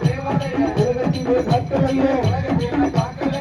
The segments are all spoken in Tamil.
தேவாலய உலகத்திலே கட்டளையே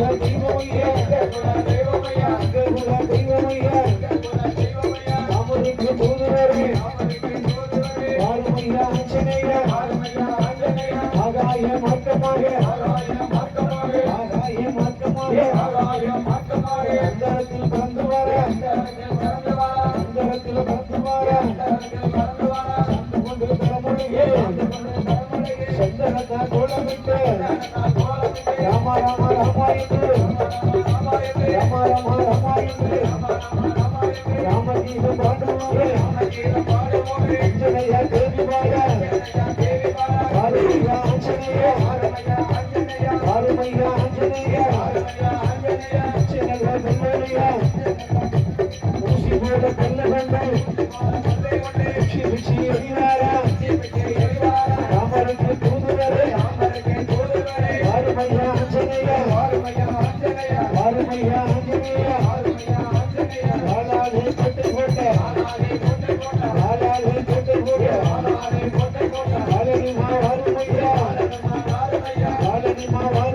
தெய்வமையா குல தெய்வமையா ராமனுக்கு தூதுவரே வாருமையா ஆஞ்சநேயா ஆகாய மார்க்கமாக ஆகாய மார்க்கமாக அந்தரத்தில் பிறந்து வர அந்தரத்தில் பிறந்து வர சந்து கொண்டு தலைமுறையே சந்தனத்தா கோலமிட்டு ராம ராம ராமா என்று ராம ராம ராமா என்று ராமகீதம் பாடுவோரே அஞ்சனையா தேவி பாட வாருமையா ஆஞ்சநேயா வாருமையா ஆஞ்சநேயா அச்சனல்ல ஊசி போட கல்ல கண்டு பிச்சி பிச்சி de Mauá.